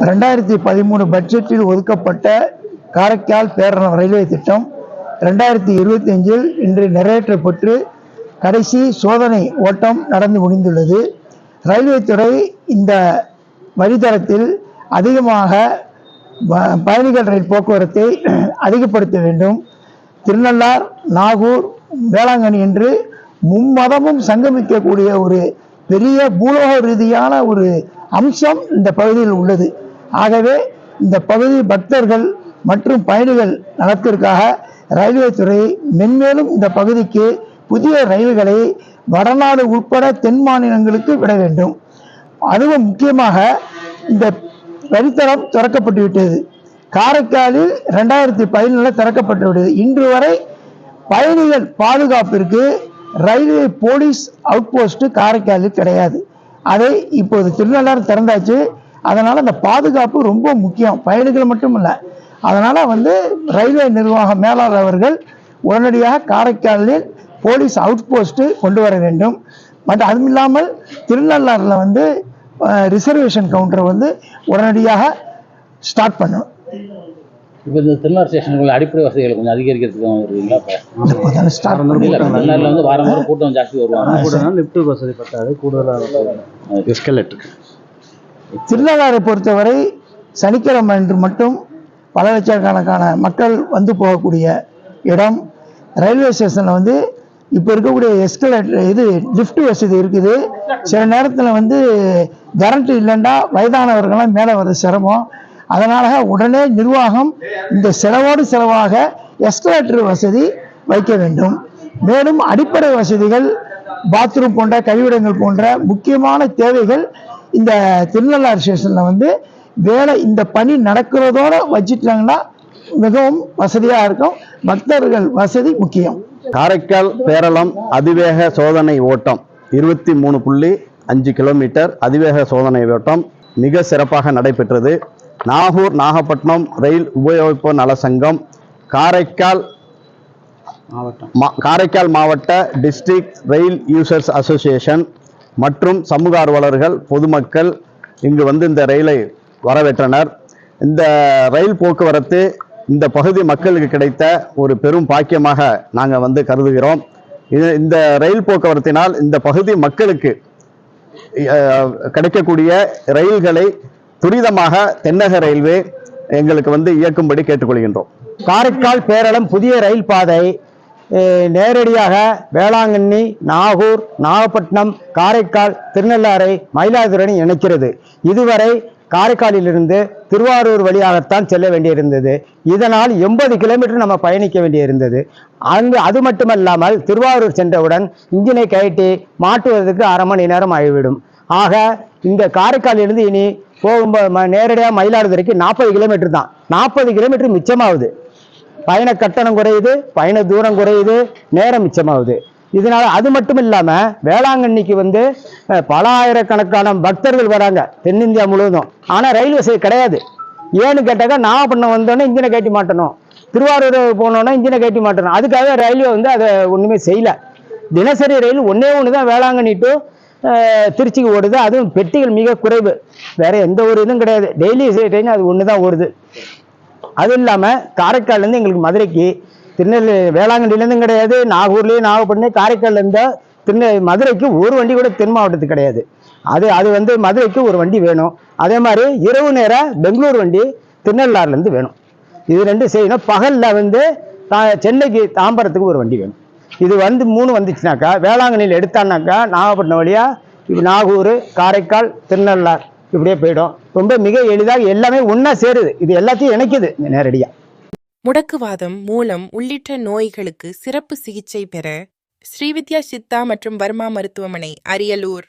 ரெண்டாயிரத்தி பதிமூணு பட்ஜெட்டில் ஒதுக்கப்பட்ட காரைக்கால் பேரணம் ரயில்வே திட்டம் ரெண்டாயிரத்தி இருபத்தி அஞ்சில் இன்று நிறைவேற்றப்பட்டு கடைசி சோதனை ஓட்டம் நடந்து முடிந்துள்ளது. ரயில்வே துறை இந்த வழித்தடத்தில் அதிகமாக ப- பயணிகள் ரயில் போக்குவரத்தை அதிகப்படுத்த வேண்டும். திருநள்ளார் நாகூர் வேளாங்கண்ணி என்று மும்மதமும் சங்கமிக்கக்கூடிய ஒரு பெரிய பூலோக ரீதியான ஒரு அம்சம் இந்த பகுதியில் உள்ளது. ஆகவே இந்த பகுதி பக்தர்கள் மற்றும் பயணிகள் நலத்திற்காக ரயில்வே துறை மென்மேலும் இந்த பகுதிக்கு புதிய ரயில்களை வடநாடு உட்பட தென் மாநிலங்களுக்கு விட வேண்டும். அதுவும் முக்கியமாக இந்த வழித்தடம் திறக்கப்பட்டு விட்டது. காரைக்காலில் ரெண்டாயிரத்தி பதினொன்றில் திறக்கப்பட்டு விட்டது. இன்று வரை பயணிகள் பாதுகாப்பிற்கு ரயில்வே போலீஸ் அவுட் போஸ்ட் காரைக்காலில் கிடையாது. அதை இப்போது திருநள்ளாறு திறந்தாச்சு. அதனால் அந்த பாதுகாப்பு ரொம்ப முக்கியம். பயணிகள் மட்டும் இல்லை. அதனால் வந்து ரயில்வே நிர்வாக மேலாளர் அவர்கள் உடனடியாக காரைக்காலில் போலீஸ் அவுட் போஸ்ட்டு கொண்டு வர வேண்டும். மற்றும் அதுவும் இல்லாமல் திருநள்ளாறில் வந்து ரிசர்வேஷன் கவுண்டர் வந்து உடனடியாக ஸ்டார்ட் பண்ணணும். இப்போ இந்த திருநாள் ஸ்டேஷனுக்குள்ள அடிப்படை வசதிகளை கொஞ்சம் அதிகரிக்கிறதுக்கு வருவீங்களா இப்போ. வந்து வாரம் வாரம் கூட்டம் ஜாஸ்தி வருவாங்க. லிஃப்ட் வசதி பத்தாது கூடுதலாக எஸ்கலேட்டர். திருநள்ளாறை பொறுத்தவரை சனிக்கிழமை அன்று மட்டும் பல லட்சக்கணக்கான மக்கள் வந்து போகக்கூடிய இடம். ரயில்வே ஸ்டேஷனில் வந்து இப்போ இருக்கக்கூடிய எஸ்கலேட்டர் இது லிஃப்ட் வசதி இருக்குது. சில நேரத்தில் வந்து கரண்ட் இல்லைண்டா வயதானவர்கள்லாம் மேலே வர சிரமம். அதனால உடனே நிர்வாகம் இந்த செலவோடு செலவாக எஸ்கலேட்டர் வசதி வைக்க வேண்டும். மேலும் அடிப்படை வசதிகள் பாத்ரூம் போன்ற கழிவிடங்கள் போன்ற முக்கியமான தேவைகள் இந்த திருநள்ளாறு ஸ்டேஷனில் வந்து வேலை இந்த பணி நடக்கிறதோட வச்சிட்டாங்கன்னா மிகவும் வசதியாக இருக்கும். பக்தர்கள் வசதி முக்கியம். காரைக்கால் பேரளம் அதிவேக சோதனை ஓட்டம் இருபத்தி மூணு புள்ளி அஞ்சு கிலோமீட்டர் அதிவேக சோதனை ஓட்டம் மிக சிறப்பாக நடைபெற்றது. நாகூர் நாகப்பட்டினம் ரயில் உபயோகிப்பு நல சங்கம் காரைக்கால் மா- காரைக்கால் மாவட்ட டிஸ்ட்ரிக்ட் ரயில் யூசர்ஸ் அசோசியேஷன் மற்றும் சமூக ஆர்வலர்கள் பொதுமக்கள் இங்கு வந்து இந்த ரயிலை வரவேற்றனர். இந்த ரயில் போக்குவரத்து இந்த பகுதி மக்களுக்கு கிடைத்த ஒரு பெரும் பாக்கியமாக நாங்கள் வந்து கருதுகிறோம். இது இந்த ரயில் போக்குவரத்தினால் இந்த பகுதி மக்களுக்கு கிடைக்கக்கூடிய ரயில்களை துரிதமாக தென்னக ரயில்வே எங்களுக்கு வந்து இயக்கும்படி கேட்டுக்கொள்கின்றோம். காரைக்கால் பேரளம் புதிய ரயில் பாதை நேரடியாக வேளாங்கண்ணி நாகூர் நாகப்பட்டினம் காரைக்கால் திருநள்ளாறை மயிலாதுறை இணைக்கிறது. இதுவரை காரைக்காலிலிருந்து திருவாரூர் வழியாகத்தான் செல்ல வேண்டியிருந்தது. இதனால் எண்பது கிலோமீட்டர் நம்ம பயணிக்க வேண்டியிருந்தது. அங்கு அது மட்டுமல்லாமல் திருவாரூர் சென்றவுடன் இன்ஜினை கழட்டி மாட்டுவதற்கு அரை மணி நேரம் ஆகிவிடும். ஆக இந்த காரைக்காலிலிருந்து இனி போகும்போது நேரடியாக மயிலாடுதுறைக்கு நாற்பது கிலோமீட்டர் தான். நாற்பது கிலோமீட்டர் மிச்சமாகுது பயண கட்டணம் குறையுது பயண தூரம் குறையுது நேரம் மிச்சமாகுது. இதனால அது மட்டும் இல்லாம வேளாங்கண்ணிக்கு வந்து பல ஆயிரக்கணக்கான பக்தர்கள் வராங்க தென்னிந்தியா முழுவதும். ஆனா ரயில் வசதி கிடையாது. ஏன்னு கேட்டாக்கா நாகப்பட்டினம் வந்தோடனே இன்ஜினை கட்டி மாட்டணும். திருவாரூர் போனோன்னா இன்ஜினை கட்டி மாட்டணும். அதுக்காக ரயில்வே வந்து அதை ஒன்றுமே செய்யலை. தினசரி ரயில் ஒன்றே ஒன்று தான் வேளாங்கண்ணி டு திருச்சிக்கு ஓடுது. அதுவும் பெட்டிகள் மிக குறைவு. வேற எந்த ஒரு இதுவும் கிடையாது. டெய்லி ட்ரெயின் அது ஒன்று தான் ஓடுது. அது இல்லாமல் காரைக்கால்லேருந்து எங்களுக்கு மதுரைக்கு திருநெல்வேலி வேளாங்கண்ணிலேருந்தும் கிடையாது நாகூர்லேயும் நாகப்பட்டினம் காரைக்கால்லேருந்து திருநெ மதுரைக்கு ஒரு வண்டி கூட தென் மாவட்டத்துக்கு கிடையாது. அது அது வந்து மதுரைக்கு ஒரு வண்டி வேணும். அதே மாதிரி இரவு நேரம் பெங்களூர் வண்டி திருநள்ளாறுலேருந்து வேணும். இது ரெண்டும் செய்யணும். பகலில் வந்து சென்னைக்கு தாம்பரத்துக்கு ஒரு வண்டி வேணும். இது வந்து மூணு வந்துச்சுனாக்கா வேளாங்கண்ணியில் எடுத்தானாக்கா நாகப்பட்டினம் வழியாக நாகூர் காரைக்கால் திருநள்ளார் இப்படியே போயிடும். ரொம்ப மிக எளிதாக எல்லாமே ஒன்றா சேருது. இது எல்லாத்தையும் இணைக்குது. நேரடியாக முடக்குவாதம் மூலம் உள்ளிட்ட நோய்களுக்கு சிறப்பு சிகிச்சை பெற ஸ்ரீவித்யா சித்தா மற்றும் வர்மா மருத்துவமனை அரியலூர்.